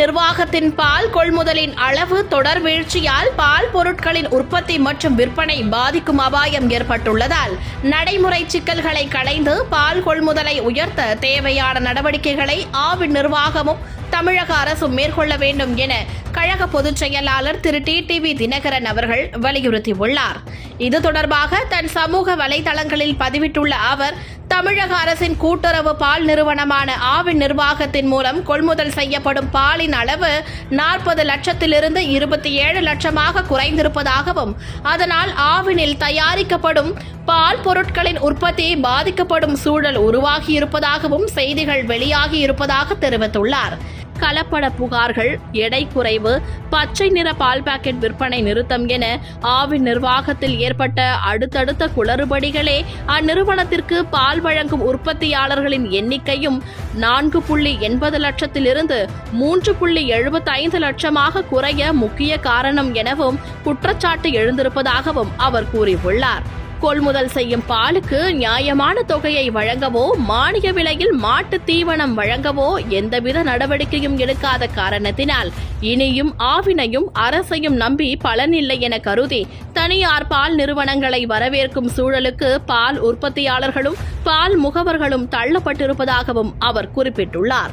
நிர்வாகத்தின் பால் கொள்முதலின் அளவு தொடர் வீழ்ச்சியால் பால் பொருட்களின் உற்பத்தி மற்றும் விற்பனை பாதிக்கும் அபாயம் ஏற்பட்டுள்ளதால் நடைமுறை சிக்கல்களை களைந்து பால் கொள்முதலை உயர்த்த தேவையான நடவடிக்கைகளை ஆவின் நிர்வாகமும் தமிழக அரசும் மேற்கொள்ள வேண்டும் என கழக பொதுச் செயலாளர் திரு டி டிவி தினகரன் அவர்கள் வலியுறுத்தியுள்ளார். இது தொடர்பாக தன் சமூக வலைதளங்களில் பதிவிட்டுள்ள அவர் தமிழக அரசின் கூட்டுறவு பால் நிறுவனமான ஆவின் நிர்வாகத்தின் மூலம் கொள்முதல் செய்யப்படும் பாலின் அளவு நாற்பது லட்சத்திலிருந்து இருபத்தி ஏழு லட்சமாக குறைந்திருப்பதாகவும் அதனால் ஆவினில் தயாரிக்கப்படும் பால் பொருட்களின் உற்பத்தி பாதிக்கப்படும் சூழல் உருவாகியிருப்பதாகவும் செய்திகள் வெளியாகி இருப்பதாக தெரிவித்துள்ளார். கலப்பட புகார்கள் எடை குறைவு பச்சை நிற பால் பாக்கெட் விற்பனை நிறுத்தம் என ஆவின் நிர்வாகத்தில் ஏற்பட்ட அடுத்தடுத்த குளறுபடிகளே அந்நிறுவனத்திற்கு பால் வழங்கும் உற்பத்தியாளர்களின் எண்ணிக்கையும் நான்கு புள்ளி எண்பது லட்சத்திலிருந்து மூன்று புள்ளி எழுபத்தைந்து லட்சமாக குறைய முக்கிய காரணம் எனவும் குற்றச்சாட்டு எழுந்திருப்பதாகவும் அவர் கூறியுள்ளார். கொள்முதல் செய்யும் பாலுக்கு நியாயமான தொகையை வழங்கவோ மானிய விலையில் மாட்டு தீவனம் வழங்கவோ எந்தவித நடவடிக்கையும் எடுக்காத காரணத்தினால் இனியும் ஆவினையும் அரசையும் நம்பி பலனில்லை என கருதி தனியார் பால் நிறுவனங்களை வரவேற்கும் சூழலுக்கு பால் உற்பத்தியாளர்களும் பால் முகவர்களும் தள்ளப்பட்டிருப்பதாகவும் அவர் குறிப்பிட்டுள்ளார்.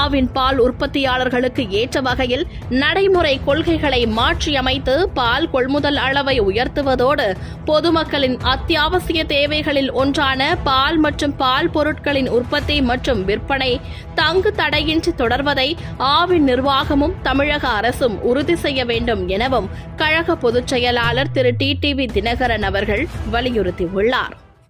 ஆவின் பால் உற்பத்தியாளர்களுக்கு ஏற்ற வகையில் நடைமுறை கொள்கைகளை மாற்றியமைத்து பால் கொள்முதல் அளவை உயர்த்துவதோடு பொதுமக்களின் அத்தியாவசிய தேவைகளில் ஒன்றான பால் மற்றும் பால் பொருட்களின் உற்பத்தி மற்றும் விற்பனை தங்கு தடையின்றி தொடர்வதை ஆவின் நிர்வாகமும் தமிழக அரசும் உறுதி செய்ய வேண்டும் எனவும் கழக பொதுச் செயலாளர் திரு டி டிவி தினகரன் அவர்கள் வலியுறுத்தியுள்ளார்.